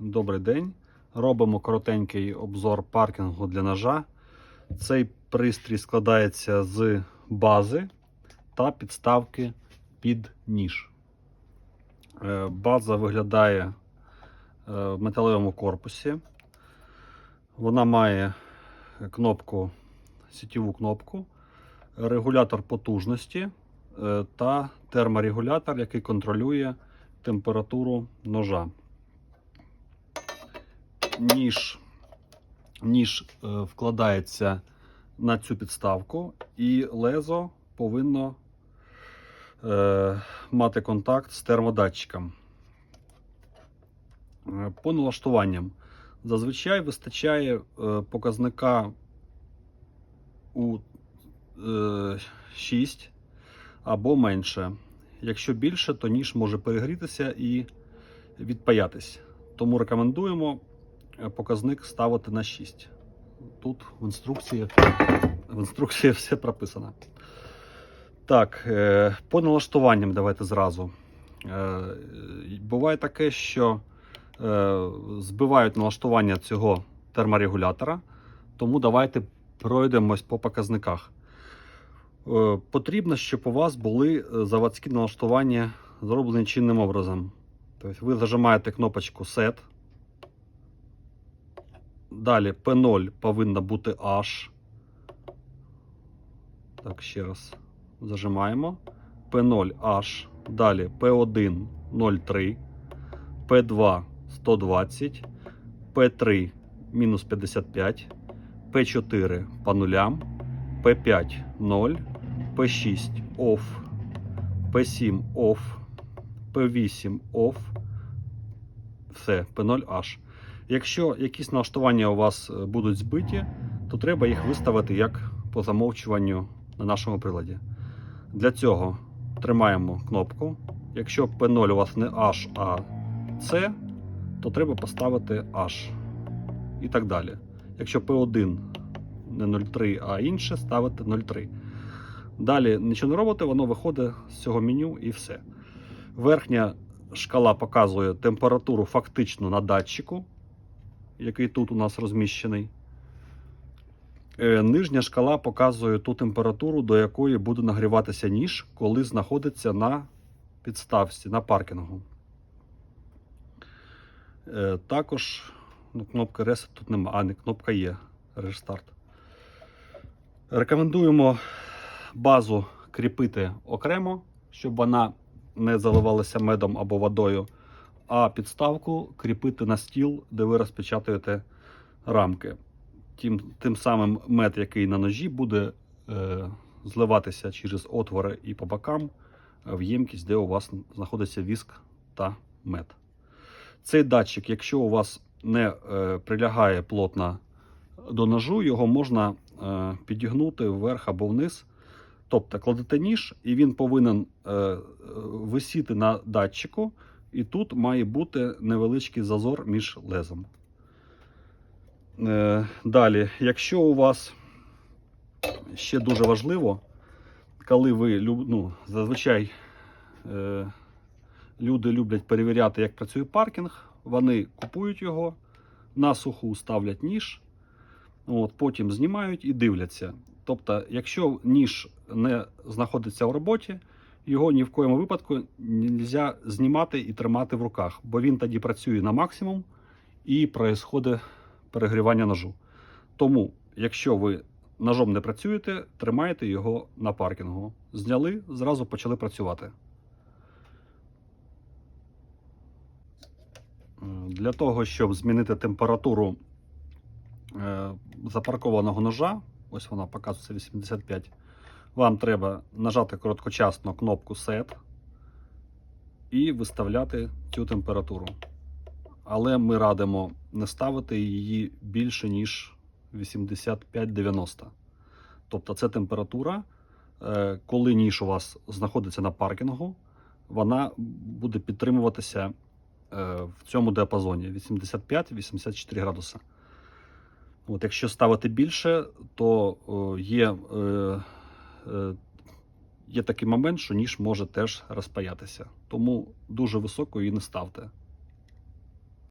Добрий день. Робимо коротенький обзор паркінгу для ножа. Цей пристрій складається з бази та підставки під ніж. Е, База виглядає е, в металевому корпусі. Вона має кнопку, сітєву кнопку, регулятор потужності е, та терморегулятор, який контролює температуру ножа. Ніж, ніж е, вкладається на цю підставку, і лезо повинно е, мати контакт з термодатчиком. Е, По налаштуванням. Зазвичай вистачає е, показника у е, 6 або менше. Якщо більше, то ніж може перегрітися і відпаятись. Тому рекомендуємо показник ставити на 6. Тут в інструкції, в інструкції все прописано. Так, е, по налаштуванням давайте зразу. Е, Буває таке, що е, збивають налаштування цього терморегулятора, тому давайте пройдемось по показниках. Потрібно, щоб у вас були заводські налаштування зроблені чинним образом. Тобто ви зажимаєте кнопочку Set. Далі P0 повинна бути H. Так, ще раз зажимаємо. P0 H. Далі P1 03, P2 120, P3 мінус 55, P4 по нулям, P5 0, P6 OFF, P7 OFF, P8 OFF, все, P0H. Якщо якісь налаштування у вас е, будуть збиті, то треба їх виставити як по замовчуванню на нашому приладі. Для цього тримаємо кнопку. Якщо P0 у вас не H, а C, то треба поставити H. І так далі. Якщо P1 не 03, а інше, ставити 03. Далі нічого не робите, воно виходить з цього меню і все. Верхня шкала показує температуру фактично на датчику, який тут у нас розміщений. Е, Нижня шкала показує ту температуру, до якої буде нагріватися ніж, коли знаходиться на підставці, на паркінгу. Е, Також ну, кнопки Reset тут немає, а не кнопка є. Restart. Рекомендуємо базу кріпити окремо, щоб вона не заливалася медом або водою, а підставку кріпити на стіл, де ви розпечатуєте рамки. Тим, тим самим мед, який на ножі, буде е, зливатися через отвори і по бокам в ємкість, де у вас знаходиться віск та мед. Цей датчик, якщо у вас не е, прилягає плотно до ножу, його можна е, підігнути вверх або вниз. Тобто кладете ніж, і він повинен е, висіти на датчику, і тут має бути невеличкий зазор між лезом. Е, далі, якщо у вас ще дуже важливо, коли ви ну, зазвичай е, люди люблять перевіряти, як працює паркінг, вони купують його, на суху ставлять ніж, от, потім знімають і дивляться. Тобто, якщо ніж не знаходиться в роботі, його ні в коєму випадку не можна знімати і тримати в руках, бо він тоді працює на максимум і происходить перегрівання ножу. Тому, якщо ви ножом не працюєте, тримайте його на паркінгу. Зняли, зразу почали працювати. Для того, щоб змінити температуру е, запаркованого ножа, ось вона показується 85, вам треба нажати короткочасно кнопку Set і виставляти цю температуру. Але ми радимо не ставити її більше, ніж 85-90. Тобто це температура, е, коли ніж у вас знаходиться на паркінгу, вона буде підтримуватися е, в цьому діапазоні 85-84 градуса. От, якщо ставити більше, то е, є, є такий момент, що ніж може теж розпаятися. Тому дуже високо її не ставте.